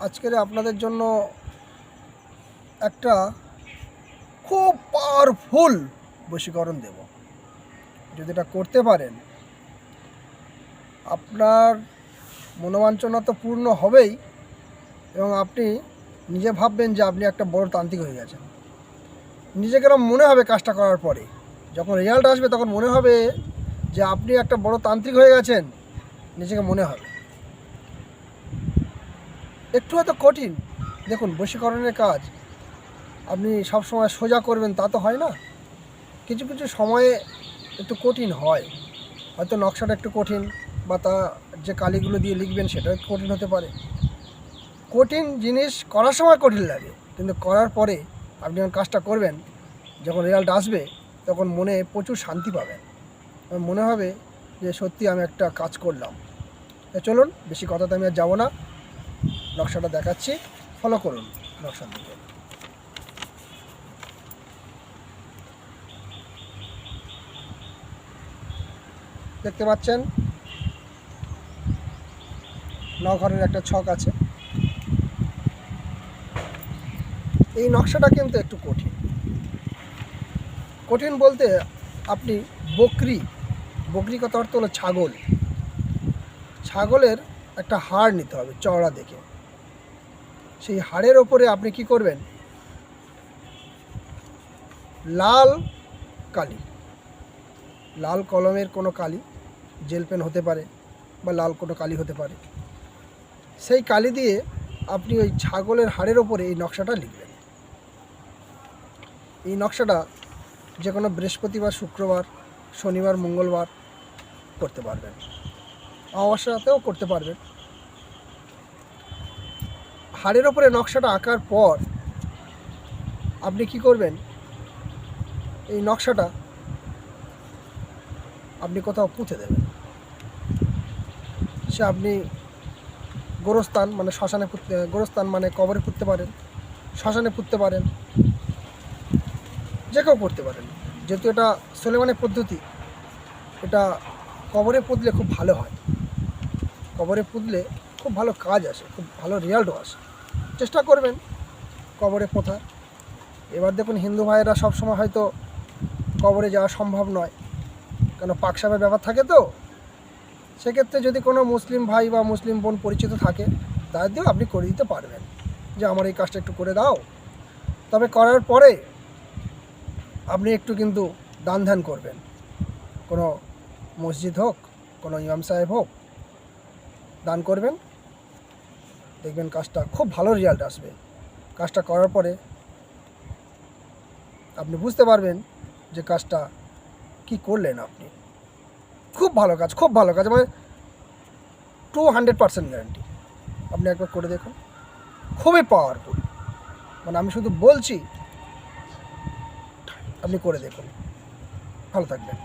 আজকের আপনাদের জন্য একটা খুব পাওয়ারফুল বশীকরণ দেব। যদি এটা করতে পারেন, আপনার মনোবাঞ্ছনা তো পূর্ণ হবেই এবং আপনি নিজে ভাববেন যে আপনি একটা বড় তান্ত্রিক হয়ে গেছেন। নিজেকে মনে হবে কাজটা করার পরে। যখন রেজাল্ট আসবে তখন মনে হবে যে আপনি একটা বড় তান্ত্রিক হয়ে গেছেন, নিজেকে মনে হবে। একটু হয়তো কঠিন। দেখুন, বশীকরণের কাজ। আপনি সব সময় সোজা করবেন, তা তো হয় না। কিছু কিছু সময়ে একটু কঠিন হয়। হয়তো নকশাটা একটু কঠিন বা তা যে কালিগুলো দিয়ে লিখবেন, সেটাও একটু কঠিন হতে পারে। কঠিন জিনিস করার সময় কঠিন লাগে, কিন্তু করার পরে আপনি যখন কাজটা করবেন, যখন রেজাল্ট আসবে, তখন মনে প্রচুর শান্তি পাবেন। মনে হবে যে সত্যি আমি একটা কাজ করলাম। চলুন, বেশি কথাতে আমি আর যাব না। নকশাটা দেখাচ্ছি। ফলো করুন নকশার দিকে। দেখতে পাচ্ছেন? ন ঘরের একটা ছক আছে। এই নকশাটা কিন্তু একটু কঠিন। কঠিন বলতে আপনি বকরি বকরি কথা অর্থ হলো ছাগল। ছাগলের একটা হাড় নিতে হবে, চওড়া দেখে। সেই হাড়ের ওপরে আপনি কি করবেন? লাল কালি। লাল কলমের কোনো কালি, জেল পেন হতে পারে বা লাল কোনো কালি হতে পারে। সেই কালি দিয়ে আপনি ওই ছাগলের হাড়ের ওপরে এই নকশাটা লিখবেন। এই নকশাটা যে কোনো বৃহস্পতিবার, শুক্রবার, শনিবার, মঙ্গলবার করতে পারবেন। অমাবস্যাতেও করতে পারবেন। হাড়ের ওপরে নকশাটা আঁকার পর আপনি কি করবেন? এই নকশাটা আপনি কোথাও পুঁতে দেবেন। সে আপনি গোরস্থান মানে শ্মশানে পুঁততে, গোরস্থান মানে কবরে পুঁততে পারেন, শ্মশানে পুঁততে পারেন, যে কেউ পড়তে পারেন। যেহেতু এটা সোলেমানের পদ্ধতি, এটা কবরে পুঁতলে খুব ভালো হয়। কবরে পুঁতলে খুব ভালো কাজ আসে, খুব ভালো রেজাল্টও আসে। চেষ্টা করবেন কবরে পোঁথা এবার দেখুন হিন্দু ভাইয়েরা সবসময় হয়তো কবরে যাওয়া সম্ভব নয়। কেন পাকসাপের ব্যাপার থাকে তো? সেক্ষেত্রে যদি কোনো মুসলিম ভাই বা মুসলিম বোন পরিচিত থাকে, তাদের দিয়েও আপনি করে দিতে পারবেন। যে আমার এই কাজটা একটু করে দাও। তবে করার পরে আপনি একটু কিন্তু দান ধ্যান করবেন। কোনো মসজিদ হোক, কোনো ইমাম সাহেব হোক, দান করবেন। দেখবেন কাজটা খুব ভালো রেজাল্ট আসবে। কাজটা করার পরে আপনি বুঝতে পারবেন যে কাজটা কি করলেন আপনি। খুব ভালো কাজ, খুব ভালো কাজ মানে টু হান্ড্রেড পার্সেন্ট গ্যারান্টি আপনি একবার করে দেখুন। খুবই পাওয়ারফুল মানে আমি শুধু বলছি, আপনি করে দেখুন। ভালো থাকবেন।